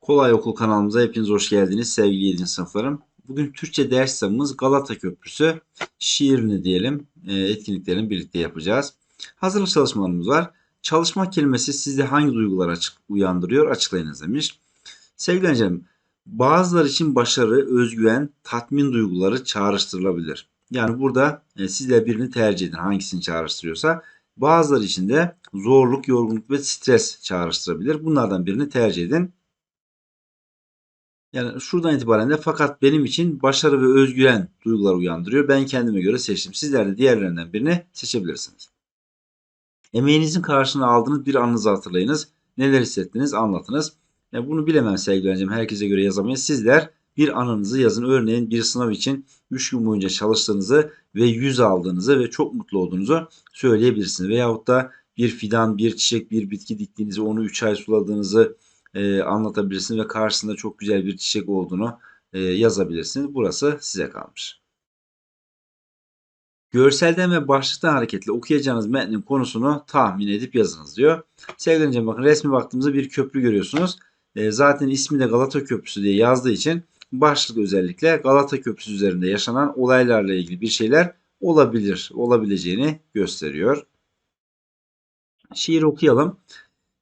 Kolay Okul kanalımıza hepiniz hoş geldiniz sevgili 7. sınıflarım. Bugün Türkçe ders kitabımız Galata Köprüsü şiirini diyelim e, etkinliklerini birlikte yapacağız. Hazırlık çalışmalarımız var. Çalışma kelimesi sizde hangi duygular açık, uyandırıyor açıklayınız demiş. Sevgili öğrencilerim bazıları için başarı, özgüven, tatmin duyguları çağrıştırılabilir. Yani burada e, sizler birini tercih edin hangisini çağrıştırıyorsa. Bazıları için de zorluk, yorgunluk ve stres çağrıştırabilir. Bunlardan birini tercih edin. Yani şuradan itibaren de fakat benim için başarı ve özgüven duygular uyandırıyor. Ben kendime göre seçtim. Sizler de diğerlerinden birini seçebilirsiniz. Emeğinizin karşılığını aldığınız bir anınızı hatırlayınız. Neler hissettiniz anlatınız. Yani bunu bilemem sevgili öğrencim. Herkese göre yazamayız. Sizler bir anınızı yazın. Örneğin bir sınav için 3 gün boyunca çalıştığınızı ve 100 aldığınızı ve çok mutlu olduğunuzu söyleyebilirsiniz. Veyahut da bir fidan, bir çiçek, bir bitki diktiğinizi, onu 3 ay suladığınızı e, anlatabilirsiniz ve karşısında çok güzel bir çiçek olduğunu e, yazabilirsiniz. Burası size kalmış. Görselden ve başlıktan hareketle okuyacağınız metnin konusunu tahmin edip yazınız diyor. Sevgili bakın resmi baktığımızda bir köprü görüyorsunuz. E, zaten ismi de Galata Köprüsü diye yazdığı için başlık özellikle Galata Köprüsü üzerinde yaşanan olaylarla ilgili bir şeyler olabilir, olabileceğini gösteriyor. Şiir okuyalım.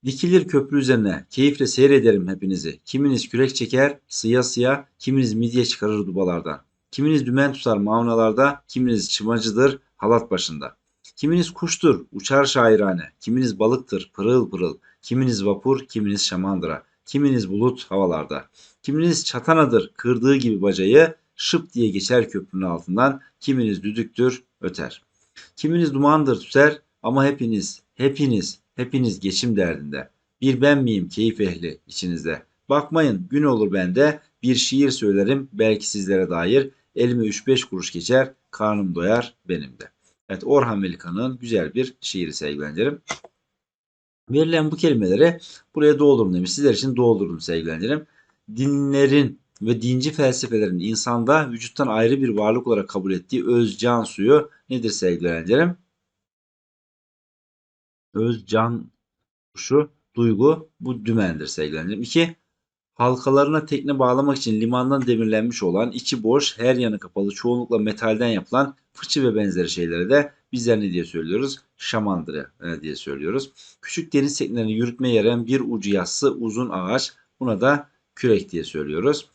Dikilir köprü üzerine, keyifle seyrederim hepinizi. Kiminiz kürek çeker, sıya sıya, kiminiz midye çıkarır dubalardan. Kiminiz dümen tutar mavnalarda, kiminiz çımacıdır halat başında. Kiminiz kuştur, uçar şairane, kiminiz balıktır, pırıl pırıl, kiminiz vapur, kiminiz şamandıra, kiminiz bulut havalarda. Kiminiz çatanadır, kırdığı gibi bacayı, şıp diye geçer köprünün altından, kiminiz düdüktür, öter. Kiminiz dumandır tüter ama hepiniz, hepiniz, hepiniz geçim derdinde. Bir ben miyim keyif ehli içinizde? Bakmayın gün olur bende, bir şiir söylerim belki sizlere dair. Elime 3-5 kuruş geçer, karnım doyar benim de. Evet Orhan Velikan'ın güzel bir şiiri sevgilendirim. Verilen bu kelimeleri buraya doldurun demiş. Sizler için doldurdum sevgilendirim. Dinlerin ve dinci felsefelerin insanda vücuttan ayrı bir varlık olarak kabul ettiği öz can suyu nedir sevgilendirim? Öz can kuşu duygu bu dümendir sevgilendirim. 2 halkalarına tekne bağlamak için limandan demirlenmiş olan içi boş her yanı kapalı çoğunlukla metalden yapılan fıçı ve benzeri şeylere de bizler ne diye söylüyoruz? Şamandıra e, diye söylüyoruz. Küçük deniz teknelerini yürütmeye yarayan bir ucu yassı uzun ağaç buna da kürek diye söylüyoruz.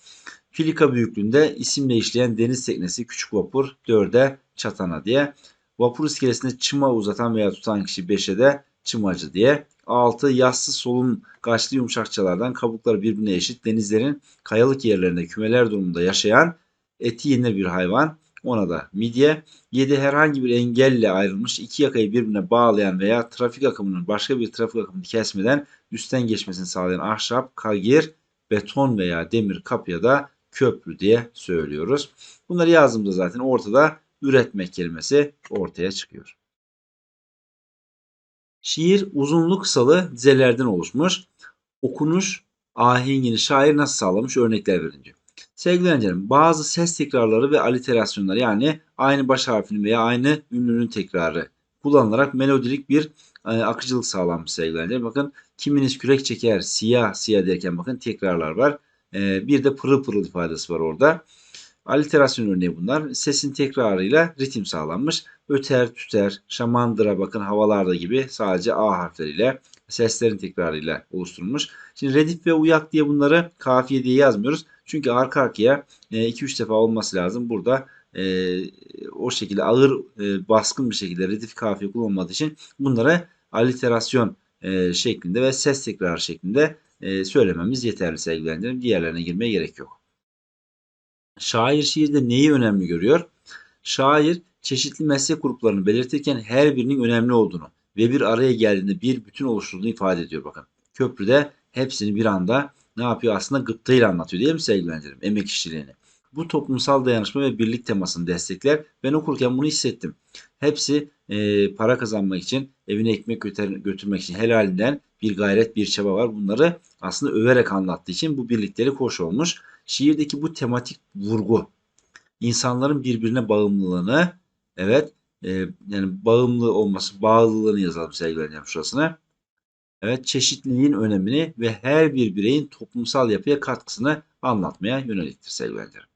Filika büyüklüğünde isimle işleyen deniz teknesi küçük vapur 4'e çatana diye. Vapur iskelesinde çıma uzatan veya tutan kişi 5'e de çımacı diye. 6 yassı solun kaçlı yumuşakçalardan kabukları birbirine eşit denizlerin kayalık yerlerinde kümeler durumunda yaşayan eti yenir bir hayvan. Ona da midye. 7 herhangi bir engelle ayrılmış iki yakayı birbirine bağlayan veya trafik akımının başka bir trafik akımını kesmeden üstten geçmesini sağlayan ahşap, kagir, beton veya demir kapıya da köprü diye söylüyoruz. Bunları yazdığımızda zaten ortada üretmek kelimesi ortaya çıkıyor. Şiir uzunlu kısalı dizelerden oluşmuş. Okunuş ahengini şair nasıl sağlamış örnekler verin diyor. Sevgili öğrencilerim bazı ses tekrarları ve aliterasyonlar yani aynı baş harfinin veya aynı ünlünün tekrarı kullanılarak melodilik bir e, akıcılık sağlanmış sevgili öğrencilerim. Bakın kiminiz kürek çeker siyah siyah derken bakın tekrarlar var. E, bir de pırıl pırıl ifadesi var orada. Aliterasyon örneği bunlar. Sesin tekrarıyla ritim sağlanmış. Öter, tüter, şamandıra bakın havalarda gibi sadece A harfleriyle seslerin tekrarıyla oluşturulmuş. Şimdi redif ve uyak diye bunları kafiye diye yazmıyoruz. Çünkü arka arkaya 2-3 defa olması lazım. Burada e, o şekilde ağır e, baskın bir şekilde redif kafiye kullanılmadığı için bunları aliterasyon e, şeklinde ve ses tekrar şeklinde e, söylememiz yeterli sevgilendirim. Diğerlerine girmeye gerek yok. Şair şiirde neyi önemli görüyor? Şair çeşitli meslek gruplarını belirtirken her birinin önemli olduğunu ve bir araya geldiğinde bir bütün oluşturduğunu ifade ediyor bakın. Köprüde hepsini bir anda ne yapıyor aslında gıptayla anlatıyor değil mi sevgilendirim? Emek işçiliğini. Bu toplumsal dayanışma ve birlik temasını destekler. Ben okurken bunu hissettim. Hepsi e, para kazanmak için, evine ekmek götür götürmek için helalinden bir gayret, bir çaba var. Bunları aslında överek anlattığı için bu birlikleri hoş olmuş. Şiirdeki bu tematik vurgu, insanların birbirine bağımlılığını, evet e, yani bağımlı olması, bağlılığını yazalım sevgili öğrencilerim şurasına. Evet, çeşitliliğin önemini ve her bir bireyin toplumsal yapıya katkısını anlatmaya yöneliktir sevgili öğrencilerim.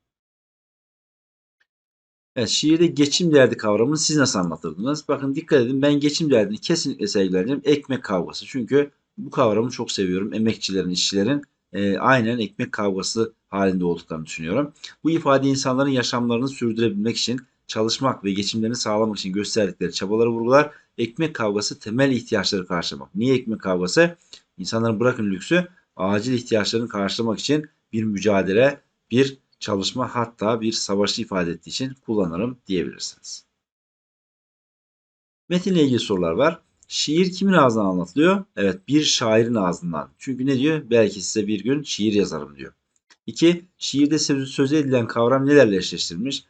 Evet, şiirde geçim derdi kavramını siz nasıl anlatırdınız? Bakın dikkat edin ben geçim derdini kesinlikle sevgili öğrencilerim ekmek kavgası. Çünkü bu kavramı çok seviyorum. Emekçilerin, işçilerin e, aynen ekmek kavgası halinde olduklarını düşünüyorum. Bu ifade insanların yaşamlarını sürdürebilmek için çalışmak ve geçimlerini sağlamak için gösterdikleri çabaları vurgular. Ekmek kavgası temel ihtiyaçları karşılamak. Niye ekmek kavgası? İnsanların bırakın lüksü acil ihtiyaçlarını karşılamak için bir mücadele, bir çalışma hatta bir savaşı ifade ettiği için kullanırım diyebilirsiniz. Metinle ilgili sorular var. Şiir kimin ağzından anlatılıyor? Evet bir şairin ağzından. Çünkü ne diyor? Belki size bir gün şiir yazarım diyor. 2. Şiirde söz, edilen kavram nelerle eşleştirilmiş?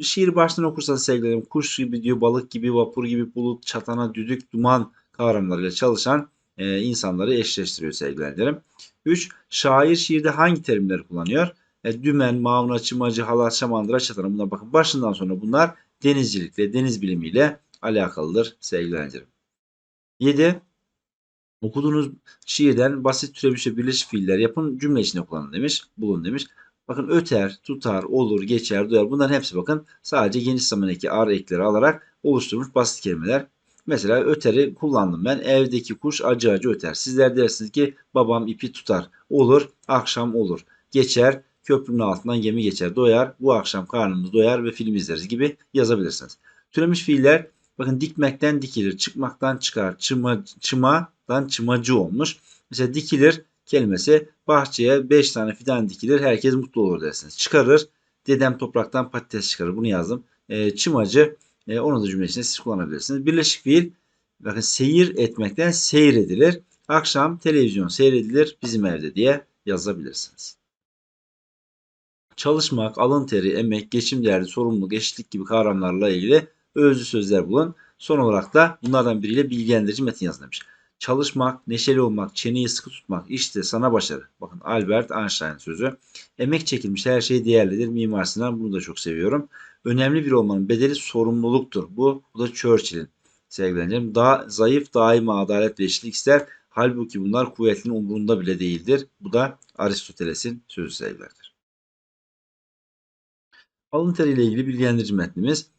Şiir baştan okursanız sevgilerim kuş gibi diyor, balık gibi, vapur gibi, bulut, çatana, düdük, duman kavramlarıyla çalışan e, insanları eşleştiriyor sevgilerim. 3. Şair şiirde hangi terimleri kullanıyor? E, dümen, mavna, çımacı, halat, şamandıra, çatana bunlar bakın başından sonra bunlar denizcilikle, deniz bilimiyle alakalıdır sevgilerim. 7. Okuduğunuz şiirden basit türemiş ve birleşik fiiller yapın cümle içinde kullanın demiş. Bulun demiş. Bakın öter, tutar, olur, geçer, duyar bunların hepsi bakın sadece geniş zaman eki ar ekleri alarak oluşturulmuş basit kelimeler. Mesela öteri kullandım ben. Evdeki kuş acı acı öter. Sizler dersiniz ki babam ipi tutar. Olur, akşam olur. Geçer, köprünün altından gemi geçer. Doyar, bu akşam karnımız doyar ve film izleriz gibi yazabilirsiniz. Türemiş fiiller bakın dikmekten dikilir, çıkmaktan çıkar, çıma, çımadan çımacı olmuş. Mesela dikilir kelimesi bahçeye 5 tane fidan dikilir herkes mutlu olur dersiniz. Çıkarır dedem topraktan patates çıkarır bunu yazdım. E, çımacı e, onu da cümle içinde siz kullanabilirsiniz. Birleşik fiil bakın seyir etmekten seyredilir. Akşam televizyon seyredilir bizim evde diye yazabilirsiniz. Çalışmak, alın teri, emek, geçim değerli, sorumluluk, eşitlik gibi kavramlarla ilgili özlü sözler bulun. Son olarak da bunlardan biriyle bilgilendirici metin yazın demiş. Çalışmak, neşeli olmak, çeneyi sıkı tutmak işte sana başarı. Bakın Albert Einstein sözü. Emek çekilmiş her şey değerlidir. Mimar Sinan bunu da çok seviyorum. Önemli bir olmanın bedeli sorumluluktur. Bu, bu da Churchill'in sevgilerim. Daha zayıf daima adalet ve eşitlik ister. Halbuki bunlar kuvvetlinin umurunda bile değildir. Bu da Aristoteles'in sözü sevgilerdir. Alın teri ile ilgili bilgilendirici metnimiz.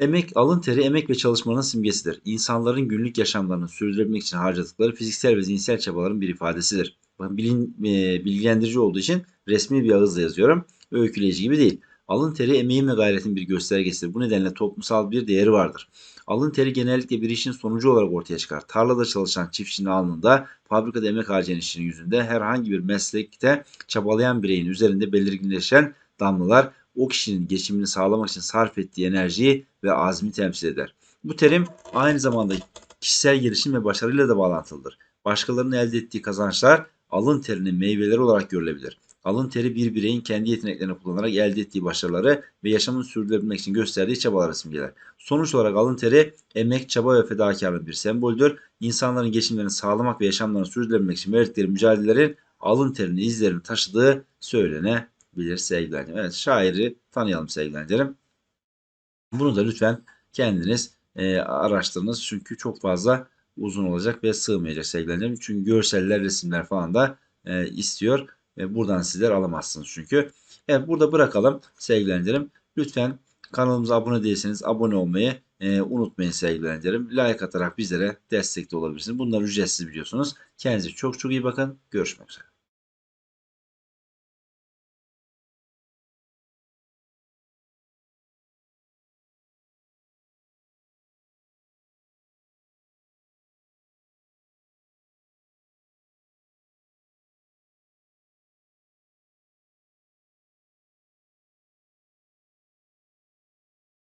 Emek, alın teri emek ve çalışmanın simgesidir. İnsanların günlük yaşamlarını sürdürebilmek için harcadıkları fiziksel ve zihinsel çabaların bir ifadesidir. Bilin, e, bilgilendirici olduğu için resmi bir ağızla yazıyorum. Öyküleyici gibi değil. Alın teri emeğin ve gayretin bir göstergesidir. Bu nedenle toplumsal bir değeri vardır. Alın teri genellikle bir işin sonucu olarak ortaya çıkar. Tarlada çalışan çiftçinin alnında, fabrikada emek harcayan işçinin yüzünde, herhangi bir meslekte çabalayan bireyin üzerinde belirginleşen damlalar o kişinin geçimini sağlamak için sarf ettiği enerjiyi ve azmi temsil eder. Bu terim aynı zamanda kişisel gelişim ve başarıyla da bağlantılıdır. Başkalarının elde ettiği kazançlar alın terinin meyveleri olarak görülebilir. Alın teri bir bireyin kendi yeteneklerini kullanarak elde ettiği başarıları ve yaşamını sürdürebilmek için gösterdiği çabaları simgeler. Sonuç olarak alın teri emek, çaba ve fedakarlığın bir semboldür. İnsanların geçimlerini sağlamak ve yaşamlarını sürdürebilmek için verdikleri mücadelelerin alın terini izlerini taşıdığı söylenebilir sevgili Evet şairi tanıyalım sevgili Bunu da lütfen kendiniz e, araştırınız çünkü çok fazla uzun olacak ve sığmayacak sevgili Çünkü görseller, resimler falan da e, istiyor. E, buradan sizler alamazsınız çünkü. Evet burada bırakalım sevgilendirim. Lütfen kanalımıza abone değilseniz abone olmayı e, unutmayın sevgilendirim. Like atarak bizlere destekte olabilirsiniz. Bunlar ücretsiz biliyorsunuz. Kendinize çok çok iyi bakın. Görüşmek üzere.